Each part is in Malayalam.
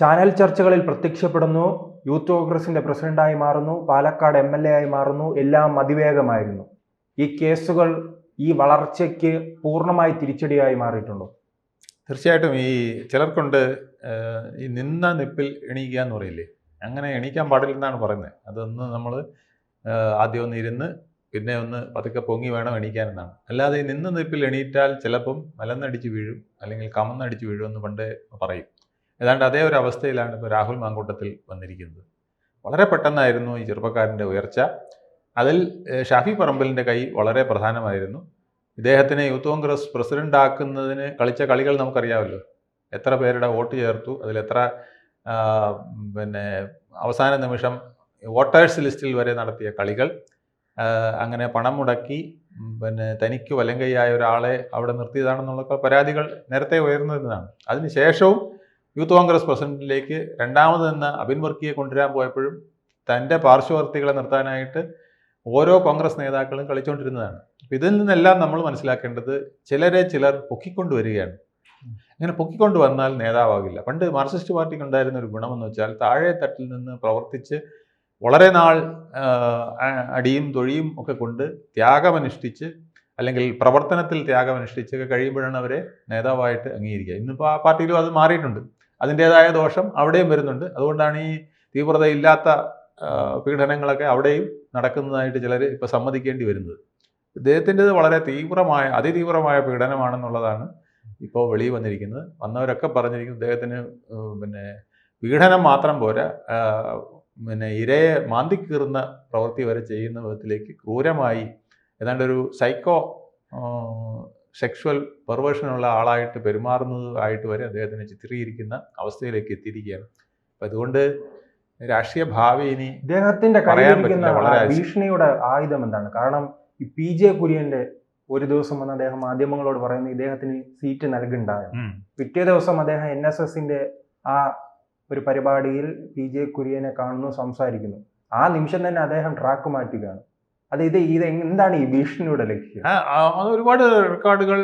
ചാനൽ ചർച്ചകളിൽ പ്രത്യക്ഷപ്പെടുന്നു. യൂത്ത് കോൺഗ്രസിന്റെ പ്രസിഡന്റായി മാറുന്നു. പാലക്കാട് എം എൽ എ ആയി മാറുന്നു. എല്ലാം അതിവേഗമായിരുന്നു. ഈ കേസുകൾ ഈ വളർച്ചയ്ക്ക് പൂർണമായി തിരിച്ചടിയായി മാറിയിട്ടുണ്ടോ? തീർച്ചയായിട്ടും ഈ ചിലർക്കുണ്ട് ഈ നിന്ന നിപ്പിൽ എണീക്കുക എന്ന് പറയില്ലേ? അങ്ങനെ എണീക്കാൻ പാടില്ലെന്നാണ് പറയുന്നത്. അതൊന്ന് നമ്മൾ ആദ്യം ഒന്ന് ഇരുന്ന് പിന്നെ ഒന്ന് പതുക്കെ പൊങ്ങി വേണം എണീക്കാനെന്നാണ് അല്ലാതെ ഈ നിന്ന നിപ്പിൽ എണീറ്റാൽ ചിലപ്പം മലന്നടിച്ച് വീഴും അല്ലെങ്കിൽ കമന്നടിച്ച് വീഴും എന്ന് പണ്ട് പറയും. ഏതാണ്ട് അതേ ഒരു അവസ്ഥയിലാണ് ഇപ്പോൾ രാഹുൽ മാങ്കൂട്ടത്തിൽ വന്നിരിക്കുന്നത്. വളരെ പെട്ടെന്നായിരുന്നു ഈ ചെറുപ്പക്കാരന്റെ ഉയർച്ച. അതിൽ ഷാഫി പറമ്പലിന്റെ കൈ വളരെ പ്രധാനമായിരുന്നു. ഇദ്ദേഹത്തിനെ യൂത്ത് കോൺഗ്രസ് പ്രസിഡന്റ് ആക്കുന്നതിന് കളിച്ച കളികൾ നമുക്കറിയാമല്ലോ. എത്ര പേരുടെ വോട്ട് ചേർത്തു അതിൽ എത്ര പിന്നെ അവസാന നിമിഷം വോട്ടേഴ്സ് ലിസ്റ്റിൽ വരെ നടത്തിയ കളികൾ. അങ്ങനെ പണം മുടക്കി പിന്നെ തനിക്ക് വലങ്കയായ ഒരാളെ അവിടെ നിർത്തിയതാണെന്നുള്ള പരാതികൾ നേരത്തെ ഉയർന്നിരുന്നതാണ്. അതിനുശേഷവും യൂത്ത് കോൺഗ്രസ് പ്രസിഡന്റിലേക്ക് രണ്ടാമത് നിന്ന് അബിൻ വർക്കിയെ കൊണ്ടുവരാൻ പോയപ്പോഴും തന്റെ പാർശ്വവർത്തികളെ നിർത്താനായിട്ട് ഓരോ കോൺഗ്രസ് നേതാക്കളും കളിച്ചുകൊണ്ടിരുന്നതാണ് ഇതിൽ നിന്നെല്ലാം നമ്മൾ മനസ്സിലാക്കേണ്ടത് ചിലരെ ചിലർ പൊക്കിക്കൊണ്ടുവരികയാണ്. അങ്ങനെ പൊക്കിക്കൊണ്ട് വന്നാൽ നേതാവാകില്ല. പണ്ട് മാർക്സിസ്റ്റ് പാർട്ടിക്ക് ഉണ്ടായിരുന്ന ഒരു ഗുണമെന്ന് വെച്ചാൽ താഴെ തട്ടിൽ നിന്ന് പ്രവർത്തിച്ച് വളരെ നാൾ അടിയും തൊഴിയും ഒക്കെ കൊണ്ട് ത്യാഗമനുഷ്ഠിച്ച് അല്ലെങ്കിൽ പ്രവർത്തനത്തിൽ ത്യാഗമനുഷ്ഠിച്ചൊക്കെ കഴിയുമ്പോഴാണ് അവരെ നേതാവായിട്ട് അംഗീകരിക്കുക. ഇന്നിപ്പോൾ ആ പാർട്ടിയിലും അത് മാറിയിട്ടുണ്ട്. അതിന്റേതായ ദോഷം അവിടെയും വരുന്നുണ്ട്. അതുകൊണ്ടാണ് ഈ തീവ്രതയില്ലാത്ത പീഡനങ്ങളൊക്കെ അവിടെയും നടക്കുന്നതായിട്ട് ചിലർ ഇപ്പോൾ സമ്മതിക്കേണ്ടി വരുന്നത്. ഇദ്ദേഹത്തിന്റെത് വളരെ തീവ്രമായ അതിതീവ്രമായ പീഡനമാണെന്നുള്ളതാണ് ഇപ്പോൾ വെളിയിൽ വന്നിരിക്കുന്നത്. വന്നവരൊക്കെ പറഞ്ഞിരിക്കുന്നത് ഇദ്ദേഹത്തിന് പിന്നെ പീഡനം മാത്രം പോരാ പിന്നെ ഇരയെ മാന്തിക്കീറുന്ന പ്രവൃത്തി വരെ ചെയ്യുന്ന വിധത്തിലേക്ക് ക്രൂരമായി ഏതാണ്ട് ഒരു സൈക്കോ സെക്ഷുവൽ പെർവേഷനുള്ള ആളായിട്ട് പെരുമാറുന്നത് ആയിട്ട് വരെ അദ്ദേഹത്തിനെ ചിത്രീകരിക്കുന്ന അവസ്ഥയിലേക്ക് എത്തിയിരിക്കുകയാണ്. അപ്പം അതുകൊണ്ട് രാഷ്ട്രീയ ഭാവി ഇനി ഇദ്ദേഹത്തിന്റെ. ഭീഷണിയുടെ ആയുധം എന്താണ്? കാരണം ഈ പി ജെ കുര്യന്റെ ഒരു ദിവസം വന്ന് അദ്ദേഹം മാധ്യമങ്ങളോട് പറയുന്നത് ഇദ്ദേഹത്തിന് സീറ്റ് നൽകുണ്ടായ പിറ്റേ ദിവസം അദ്ദേഹം എൻ എസ് എസിന്റെ ആ ഒരു പരിപാടിയിൽ പി ജെ കുര്യനെ കാണുന്നു സംസാരിക്കുന്നു. ആ നിമിഷം തന്നെ അദ്ദേഹം ട്രാക്ക് മാറ്റുകയാണ്. അത് ഇത് ഇത് എന്താണ് ഈ ഭീഷണിയുടെ ലക്ഷ്യം? അത് ഒരുപാട് റെക്കോർഡുകൾ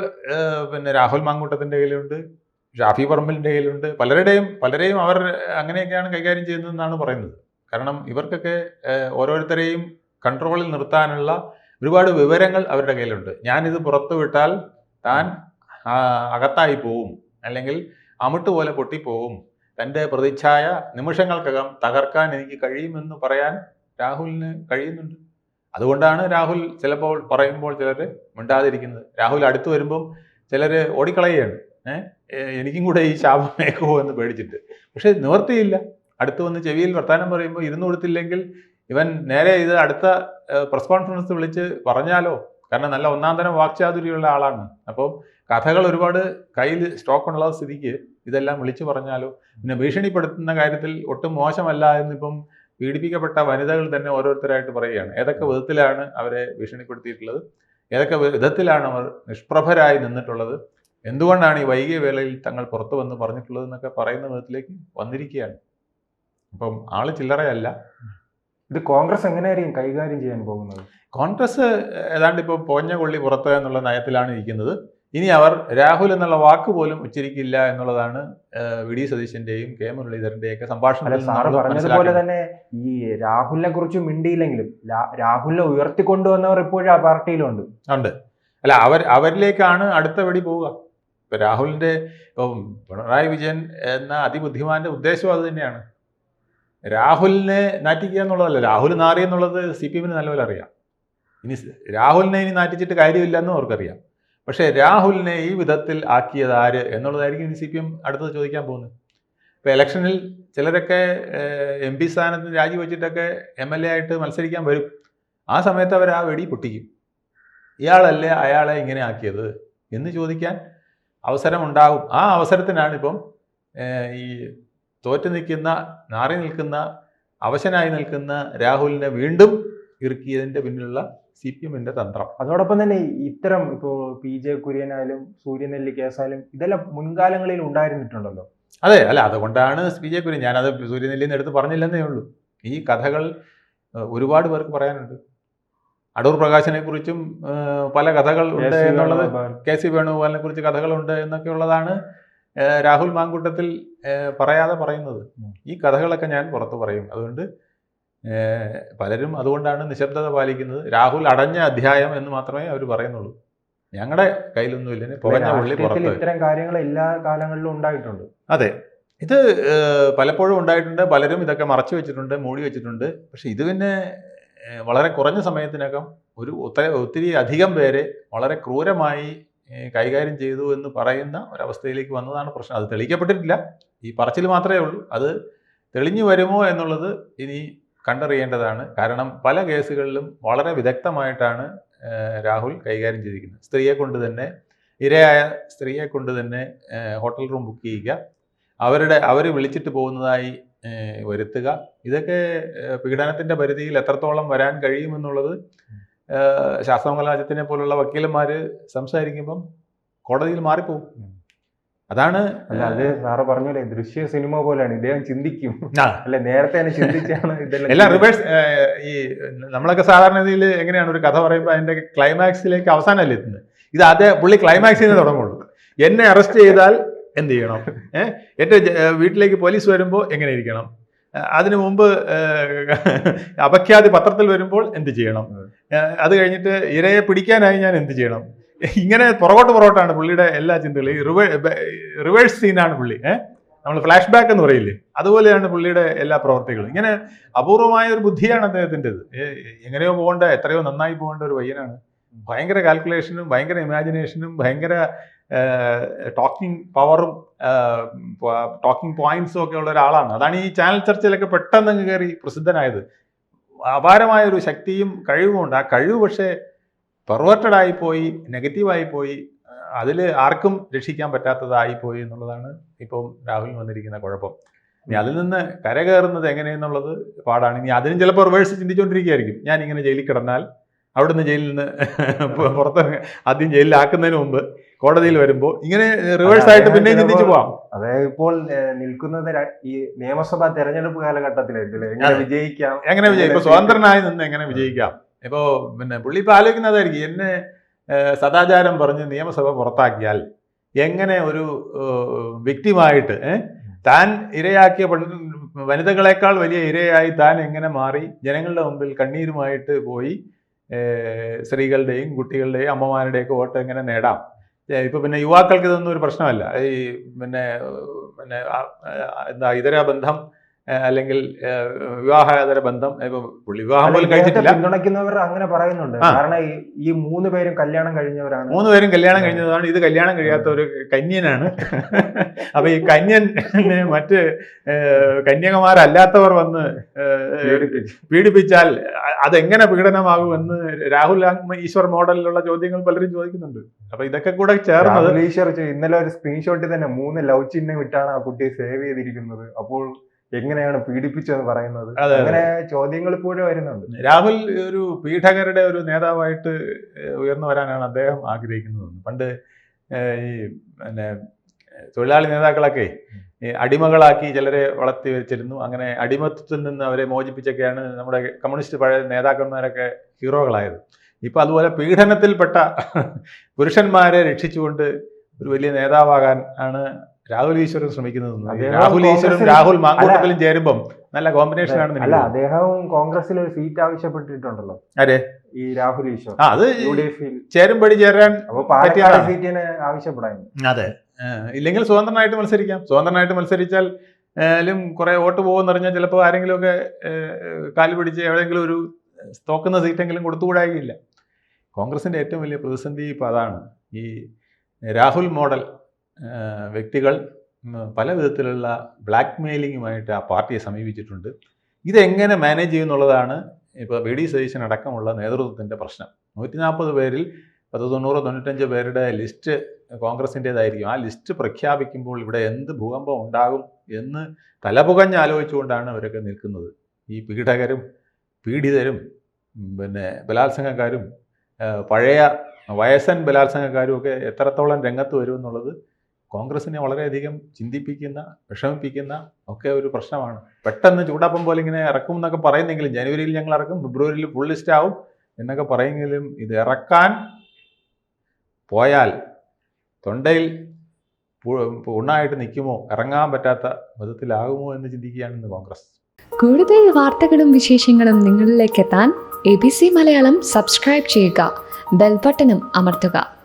പിന്നെ രാഹുൽ മാങ്കൂട്ടത്തിന്റെ കയ്യിലുണ്ട് ഷാഫി പറമ്പലിന്റെ കയ്യിലുണ്ട്. പലരുടെയും പലരെയും അവർ അങ്ങനെയൊക്കെയാണ് കൈകാര്യം ചെയ്യുന്നതെന്നാണ് പറയുന്നത്. കാരണം ഇവർക്കൊക്കെ ഓരോരുത്തരെയും കൺട്രോളിൽ നിർത്താനുള്ള ഒരുപാട് വിവരങ്ങൾ അവരുടെ കയ്യിലുണ്ട്. ഞാനിത് പുറത്തു വിട്ടാൽ താൻ അകത്തായി പോവും. അല്ലെങ്കിൽ അമിട്ട് പോലെ പൊട്ടിപ്പോവും. തന്റെ പ്രതിച്ഛായ നിമിഷങ്ങൾക്കകം തകർക്കാൻ എനിക്ക് കഴിയുമെന്ന് പറയാൻ രാഹുലിന് കഴിയുന്നുണ്ട്. അതുകൊണ്ടാണ് രാഹുൽ ചിലപ്പോൾ പറയുമ്പോൾ ചിലർ മിണ്ടാതിരിക്കുന്നത്. രാഹുൽ അടുത്ത് വരുമ്പം ചിലർ ഓടിക്കളയുകയാണ്. എനിക്കും കൂടെ ഈ ശാപം ഏക്കുമോ എന്ന് പേടിച്ചിട്ട്. പക്ഷെ നിവർത്തിയില്ല. അടുത്ത് വന്ന് ചെവിയിൽ വർത്താനം പറയുമ്പോൾ ഇരുന്നു കൊടുത്തില്ലെങ്കിൽ ഇവൻ നേരെ ഇത് അടുത്ത പ്രസ് കോൺഫറൻസ് വിളിച്ച് പറഞ്ഞാലോ? കാരണം നല്ല ഒന്നാം തരം വാക്ചാതുര്യമുള്ള ആളാണ്. അപ്പോൾ കഥകൾ ഒരുപാട് കയ്യിൽ സ്റ്റോക്ക് ഉള്ള സ്ഥിതിക്ക് ഇതെല്ലാം വിളിച്ചു പറഞ്ഞാലോ? പിന്നെ ഭീഷണിപ്പെടുത്തുന്ന കാര്യത്തിൽ ഒട്ടും മോശമല്ല എന്നിപ്പം പീഡിപ്പിക്കപ്പെട്ട വനിതകൾ തന്നെ ഓരോരുത്തരായിട്ട് പറയുകയാണ്. ഏതൊക്കെ വിധത്തിലാണ് അവരെ ഭീഷണിപ്പെടുത്തിയിട്ടുള്ളത്? ഏതൊക്കെ വിധത്തിലാണ് അവർ നിഷ്പ്രഭരായി നിന്നിട്ടുള്ളത്? എന്തുകൊണ്ടാണ് ഈ വൈകിയ വേളയിൽ തങ്ങൾ പുറത്തു വന്ന് പറഞ്ഞിട്ടുള്ളത് എന്നൊക്കെ പറയുന്ന വിധത്തിലേക്ക് വന്നിരിക്കുകയാണ്. അപ്പം ആൾ ചില്ലറയല്ല. ഇത് കോൺഗ്രസ് എങ്ങനെയായിരിക്കും കൈകാര്യം ചെയ്യാൻ പോകുന്നത്? കോൺഗ്രസ് ഏതാണ്ട് ഇപ്പോൾ പോഞ്ഞ കൊള്ളി പുറത്ത് എന്നുള്ള നയത്തിലാണ് ഇരിക്കുന്നത്. ഇനി അവർ രാഹുൽ എന്നുള്ള വാക്ക് പോലും ഉച്ചരിക്കില്ല എന്നുള്ളതാണ് വി ഡി സതീശന്റെയും കെ മുരളീധരന്റെയും ഒക്കെ സംഭാഷണം പറഞ്ഞതുപോലെ തന്നെ ഈ രാഹുലിനെ കുറിച്ച് മിണ്ടിയില്ലെങ്കിലും രാഹുലിനെ ഉയർത്തിക്കൊണ്ടുവന്നവർ ഇപ്പോഴും ആ പാർട്ടിയിലുണ്ട്. ഉണ്ട്. അല്ല അവർ അവരിലേക്കാണ് അടുത്ത വെടി പോവുക. ഇപ്പൊ രാഹുലിന്റെ ഇപ്പം പിണറായി വിജയൻ എന്ന അതിബുദ്ധിമാന്റെ ഉദ്ദേശം അത് തന്നെയാണ്. രാഹുലിനെ നാറ്റിക്കുക എന്നുള്ളതല്ല രാഹുൽ നാറി എന്നുള്ളത് സി പി എമ്മിന് നല്ലപോലെ അറിയാം. ഇനി രാഹുലിനെ ഇനി നാറ്റിച്ചിട്ട് കാര്യമില്ലെന്നും അവർക്കറിയാം. പക്ഷേ രാഹുലിനെ ഈ വിധത്തിൽ ആക്കിയത് ആര് എന്നുള്ളതായിരിക്കും ഇനി സി പി എം അടുത്തത് ചോദിക്കാൻ പോകുന്നത്. ഇപ്പോൾ ഇലക്ഷനിൽ ചിലരൊക്കെ എം പി സ്ഥാനത്ത് രാജിവെച്ചിട്ടൊക്കെ എം എൽ എ ആയിട്ട് മത്സരിക്കാൻ വരും. ആ സമയത്ത് അവർ ആ വെടി പൊട്ടിക്കും. ഇയാളല്ലേ അയാളെ ഇങ്ങനെ ആക്കിയത് എന്ന് ചോദിക്കാൻ അവസരമുണ്ടാകും. ആ അവസരത്തിനാണ് ഇപ്പം ഈ തോറ്റു നിൽക്കുന്ന നാറി നിൽക്കുന്ന അവശനായി നിൽക്കുന്ന രാഹുലിനെ വീണ്ടും ഇറുക്കിയതിന്റെ പിന്നിലുള്ള സി പി എമ്മിന്റെ തന്ത്രം. അതോടൊപ്പം തന്നെ ഇത്തരം ഇപ്പോ പി ജെ കുര്യനായാലും സൂര്യനെല്ലി കേസായാലും ഇതെല്ലാം മുൻകാലങ്ങളിൽ ഉണ്ടായിരുന്നിട്ടുണ്ടല്ലോ. അതെ അല്ല അതുകൊണ്ടാണ് പി ജെ കുര്യൻ ഞാനത് സൂര്യനെല്ലിയിൽ നിന്ന് എടുത്ത് പറഞ്ഞില്ലെന്നേ ഉള്ളൂ. ഈ കഥകൾ ഒരുപാട് പേർക്ക് പറയാനുണ്ട്. അടൂർ പ്രകാശനെ കുറിച്ചും പല കഥകൾ ഉണ്ട് എന്നുള്ളത് കെ സി വേണുഗോപാലിനെ കുറിച്ച് കഥകളുണ്ട് എന്നൊക്കെ ഉള്ളതാണ് രാഹുൽ മാങ്കൂട്ടത്തിൽ പറയാതെ പറയുന്നത്. ഈ കഥകളൊക്കെ ഞാൻ പുറത്ത് പറയും. അതുകൊണ്ട് പലരും അതുകൊണ്ടാണ് നിശബ്ദത പാലിക്കുന്നത്. രാഹുൽ അടഞ്ഞ അധ്യായം എന്ന് മാത്രമേ അവർ പറയുന്നുള്ളൂ. ഞങ്ങളുടെ കയ്യിലൊന്നുമില്ല പുറഞ്ഞ പുറത്ത്. ഇത്തരം കാര്യങ്ങൾ എല്ലാ കാലങ്ങളിലും ഉണ്ടായിട്ടുണ്ട്. അതെ. ഇത് പലപ്പോഴും ഉണ്ടായിട്ടുണ്ട്. പലരും ഇതൊക്കെ മറച്ചു വെച്ചിട്ടുണ്ട് മൂടി വെച്ചിട്ടുണ്ട്. പക്ഷെ ഇത് പിന്നെ വളരെ കുറഞ്ഞ സമയത്തിനകം ഒരു ഒത്തിരി ഒത്തിരി അധികം പേരെ വളരെ ക്രൂരമായി കൈകാര്യം ചെയ്തു എന്ന് പറയുന്ന ഒരവസ്ഥയിലേക്ക് വന്നതാണ് പ്രശ്നം. അത് തെളിയിക്കപ്പെട്ടിട്ടില്ല. ഈ പറച്ചിൽ മാത്രമേ ഉള്ളൂ. അത് തെളിഞ്ഞു വരുമോ എന്നുള്ളത് ഇനി കണ്ടറിയേണ്ടതാണ്. കാരണം പല കേസുകളിലും വളരെ വിദഗ്ധമായിട്ടാണ് രാഹുൽ കൈകാര്യം ചെയ്തിരിക്കുന്നത്. സ്ത്രീയെ കൊണ്ട് തന്നെ ഇരയായ സ്ത്രീയെ കൊണ്ട് തന്നെ ഹോട്ടൽ റൂം ബുക്ക് ചെയ്യുക അവരുടെ അവർ വിളിച്ചിട്ട് പോകുന്നതായി വരുത്തുക. ഇതൊക്കെ പീഡനത്തിന്റെ പരിധിയിൽ എത്രത്തോളം വരാൻ കഴിയുമെന്നുള്ളത് ശാസ്ത്രമംഗലാജത്തിനെ പോലുള്ള വക്കീലന്മാർ സംസാരിക്കുമ്പം കോടതിയിൽ മാറിപ്പോകും അതാണ് അല്ല അത് സാറ് പറഞ്ഞല്ലേ ദൃശ്യ സിനിമ പോലെയാണ്. ഇദ്ദേഹം ചിന്തിക്കും. അല്ലെ നേരത്തെ തന്നെ ചിന്തിച്ചാണ് ഇതെല്ലാം എല്ലാം റിവേഴ്സ് ഈ നമ്മളൊക്കെ സാധാരണ രീതിയിൽ എങ്ങനെയാണ് ഒരു കഥ പറയുമ്പോൾ അതിന്റെ ക്ലൈമാക്സിലേക്ക് അവസാനമല്ലേ എത്തുന്നത്? ഇത് അതേ പുള്ളി ക്ലൈമാക്സിൽ നിന്ന് തുടങ്ങുള്ളൂ. എന്നെ അറസ്റ്റ് ചെയ്താൽ എന്ത് ചെയ്യണം? ഏഹ് എന്റെ വീട്ടിലേക്ക് പോലീസ് വരുമ്പോൾ എങ്ങനെ ഇരിക്കണം? അതിനു മുമ്പ് അപഖ്യാതി പത്രത്തിൽ വരുമ്പോൾ എന്ത് ചെയ്യണം? അത് കഴിഞ്ഞിട്ട് ഇരയെ പിടിക്കാനായി ഞാൻ എന്ത് ചെയ്യണം? ഇങ്ങനെ പുറകോട്ട് പുറകോട്ടാണ് പുള്ളിയുടെ എല്ലാ ചിന്തകളും. റിവേ റിവേഴ്സ് സീനാണ് പുള്ളി. നമ്മൾ ഫ്ലാഷ് ബാക്ക് എന്ന് പറയില്ലേ? അതുപോലെയാണ് പുള്ളിയുടെ എല്ലാ പ്രവർത്തികളും. ഇങ്ങനെ അപൂർവമായ ഒരു ബുദ്ധിയാണ് അദ്ദേഹത്തിന്റെത്. എങ്ങനെയോ പോകേണ്ട എത്രയോ നന്നായി പോകേണ്ട ഒരു പയ്യനാണ്. ഭയങ്കര കാൽക്കുലേഷനും ഭയങ്കര ഇമാജിനേഷനും ഭയങ്കര ടോക്കിംഗ് പവറും ടോക്കിംഗ് പോയിന്റ്സും ഒക്കെ ഉള്ള ഒരാളാണ്. അതാണ് ഈ ചാനൽ ചർച്ചയിലൊക്കെ പെട്ടെന്ന് കയറി പ്രസിദ്ധനായത്. അപാരമായ ഒരു ശക്തിയും കഴിവുമുണ്ട്. ആ കഴിവ് പക്ഷേ പെർവേർട്ടഡ് പോയി നെഗറ്റീവായി പോയി അതിൽ ആർക്കും രക്ഷിക്കാൻ പറ്റാത്തതായി പോയി എന്നുള്ളതാണ് ഇപ്പം രാഹുലിന് വന്നിരിക്കുന്ന കുഴപ്പം. ഇനി അതിൽ നിന്ന് കരകയറുന്നത് എങ്ങനെയെന്നുള്ളത് പാടാണ്. ഇനി അതിനും ചിലപ്പോൾ റിവേഴ്സ് ചിന്തിച്ചുകൊണ്ടിരിക്കുകയായിരിക്കും ഞാൻ ഇങ്ങനെ ജയിലിൽ കിടന്നാൽ അവിടുന്ന് ജയിലിൽ നിന്ന് പുറത്തിറങ്ങി ആദ്യം ജയിലിലാക്കുന്നതിന് മുമ്പ് കോടതിയിൽ വരുമ്പോൾ ഇങ്ങനെ റിവേഴ്സ് ആയിട്ട് പിന്നെയും ചിന്തിച്ചു പോവാം. അതായത് ഇപ്പോൾ നിൽക്കുന്നത് ഈ നിയമസഭാ തെരഞ്ഞെടുപ്പ് കാലഘട്ടത്തിലായിരിക്കും? എങ്ങനെ. വിജയിക്കാം? എങ്ങനെ വിജയിക്കും? സ്വതന്ത്രനായി നിന്ന് എങ്ങനെ വിജയിക്കാം? ഇപ്പോ പിന്നെ പുള്ളി ഇപ്പോൾ ആലോചിക്കുന്നതായിരിക്കും എന്നെ സദാചാരം പറഞ്ഞ് നിയമസഭ പുറത്താക്കിയാൽ എങ്ങനെ ഒരു വ്യക്തിമായിട്ട് താൻ ഇരയാക്കിയ വനിതകളെക്കാൾ വലിയ ഇരയായി താൻ എങ്ങനെ മാറി ജനങ്ങളുടെ മുമ്പിൽ കണ്ണീരുമായിട്ട് പോയി സ്ത്രീകളുടെയും കുട്ടികളുടെയും അമ്മമാരുടെയൊക്കെ വോട്ട് എങ്ങനെ നേടാം? ഇപ്പൊ പിന്നെ യുവാക്കൾക്ക് ഇതൊന്നും ഒരു പ്രശ്നമല്ല. ഈ പിന്നെ പിന്നെ എന്താ ഇതര ബന്ധം അല്ലെങ്കിൽ വിവാഹേതര ബന്ധം പുള്ളി വിവാഹം പോലും കഴിഞ്ഞിട്ടില്ല കഴിച്ചിട്ടില്ല. പിന്തുണയ്ക്കുന്നവർ അങ്ങനെ പറയുന്നുണ്ട്. കാരണം ഈ- മൂന്ന് പേരും കല്യാണം കഴിഞ്ഞവരാണ്. മൂന്ന് പേരും കല്യാണം കഴിഞ്ഞതാണ്. ഇത് കല്യാണം കഴിയാത്ത ഒരു കന്യനാണ്. അപ്പൊ ഈ കന്യൻ മറ്റ് കന്യകമാരല്ലാത്തവർ വന്ന്. പീഡിപ്പിച്ചാൽ അതെങ്ങനെ പീഡനമാകുമെന്ന് രാഹുൽ ഈശ്വർ മോഡലിലുള്ള ചോദ്യങ്ങൾ പലരും ചോദിക്കുന്നുണ്ട്. അപ്പൊ ഇതൊക്കെ കൂടെ ചേർന്നത് ഈശ്വർ ഇന്നലെ ഒരു സ്ക്രീൻഷോട്ടിൽ തന്നെ മൂന്ന് ലവ് ചിഹ്നം ഇട്ടാണ് ആ കുട്ടിയെ സേവ് ചെയ്തിരിക്കുന്നത്. അപ്പോൾ എങ്ങനെയാണ് പീഡിപ്പിച്ചെന്ന് പറയുന്നത്? അങ്ങനെ ചോദ്യങ്ങൾ ഇപ്പോഴും വരുന്നുണ്ട്. രാഹുൽ ഒരു പീഡകരുടെ ഒരു നേതാവായിട്ട് ഉയർന്നു വരാനാണ് അദ്ദേഹം ആഗ്രഹിക്കുന്നത് പണ്ട് ഈ പിന്നെ തൊഴിലാളി നേതാക്കളൊക്കെ അടിമകളാക്കി ചിലരെ വളർത്തി വെച്ചിരുന്നു. അങ്ങനെ അടിമത്വത്തിൽ നിന്ന് അവരെ മോചിപ്പിച്ചൊക്കെയാണ് നമ്മുടെ കമ്മ്യൂണിസ്റ്റ് പഴയ നേതാക്കന്മാരൊക്കെ ഹീറോകളായത്. ഇപ്പൊ അതുപോലെ പീഡനത്തിൽപ്പെട്ട പുരുഷന്മാരെ രക്ഷിച്ചുകൊണ്ട് ഒരു വലിയ നേതാവാകാൻ ആണ് രാഹുൽ ഈശ്വരൻ ശ്രമിക്കുന്നത് രാഹുൽ ഈശ്വരും രാഹുൽ മാങ്കൂട്ടത്തിലും ചേരുമ്പം നല്ല കോമ്പിനേഷൻ ആണ് അല്ല എനിക്ക് അദ്ദേഹം കോൺഗ്രസിൽ ഒരു സീറ്റ് ആവശ്യപ്പെട്ടിട്ടുണ്ടല്ലോ. അതെ ഈ രാഹുൽ ഈശ്വർ അത് ചേരുമ്പടി ചേരാൻ. സീറ്റിന് ആവശ്യപ്പെടാൻ. അതെ. ഇല്ലെങ്കിൽ സ്വതന്ത്രനായിട്ട് മത്സരിക്കാം. സ്വതന്ത്രനായിട്ട് മത്സരിച്ചാൽ ഏലും കുറെ വോട്ട് പോകുമെന്നറിഞ്ഞാൽ ചിലപ്പോൾ ആരെങ്കിലും ഒക്കെ കാൽ പിടിച്ച് എവിടെയെങ്കിലും ഒരു തോക്കുന്ന സീറ്റെങ്കിലും കൊടുത്തുകൂടായില്ല. കോൺഗ്രസിന്റെ ഏറ്റവും വലിയ പ്രതിസന്ധി ഇപ്പൊ അതാണ്. ഈ രാഹുൽ മോഡൽ വ്യക്തികൾ പല വിധത്തിലുള്ള ബ്ലാക്ക് മെയിലിങ്ങുമായിട്ട് ആ പാർട്ടിയെ സമീപിച്ചിട്ടുണ്ട്. ഇതെങ്ങനെ മാനേജ് ചെയ്യുന്നുള്ളതാണ് ഇപ്പോൾ വി ഡി സതീശൻ അടക്കമുള്ള നേതൃത്വത്തിന്റെ പ്രശ്നം. നൂറ്റി നാൽപ്പത് പേരിൽ പത്ത് തൊണ്ണൂറ് തൊണ്ണൂറ്റഞ്ച് പേരുടെ ലിസ്റ്റ് കോൺഗ്രസിന്റേതായിരിക്കും ആ ലിസ്റ്റ് പ്രഖ്യാപിക്കുമ്പോൾ ഇവിടെ എന്ത് ഭൂകമ്പം ഉണ്ടാകും എന്ന് തലപുകഞ്ഞ് ആലോചിച്ചുകൊണ്ടാണ് അവരൊക്കെ നിൽക്കുന്നത്. ഈ പീഡകരും പീഡിതരും പിന്നെ ബലാത്സംഗക്കാരും പഴയ വയസ്സൻ ബലാത്സംഗക്കാരും ഒക്കെ എത്രത്തോളം രംഗത്ത് വരും എന്നുള്ളത് കോൺഗ്രസിനെ വളരെയധികം ചിന്തിപ്പിക്കുന്ന വിഷമിപ്പിക്കുന്ന ഒക്കെ ഒരു പ്രശ്നമാണ്. പെട്ടെന്ന് ചൂടാപ്പം പോലെ ഇങ്ങനെ ഇറക്കും എന്നൊക്കെ പറയുന്നെങ്കിലും ജനുവരിയിൽ ഞങ്ങൾ ഇറക്കും ഫെബ്രുവരിയിൽ ഫുൾ ലിസ്റ്റ് ആവും എന്നൊക്കെ പറയുമെങ്കിലും ഇത് ഇറക്കാൻ പോയാൽ തൊണ്ടയിൽ ഉണ്ണായിട്ട് നിൽക്കുമോ? ഇറങ്ങാൻ പറ്റാത്ത വിധത്തിലാകുമോ എന്ന് ചിന്തിക്കുകയാണ് ഇന്ന് കോൺഗ്രസ്. കൂടുതൽ വാർത്തകളും വിശേഷങ്ങളും നിങ്ങളിലേക്ക് എത്താൻ A B C Malayalam subscribe ചെയ്യുക ബെൽബട്ടനും അമർത്തുക.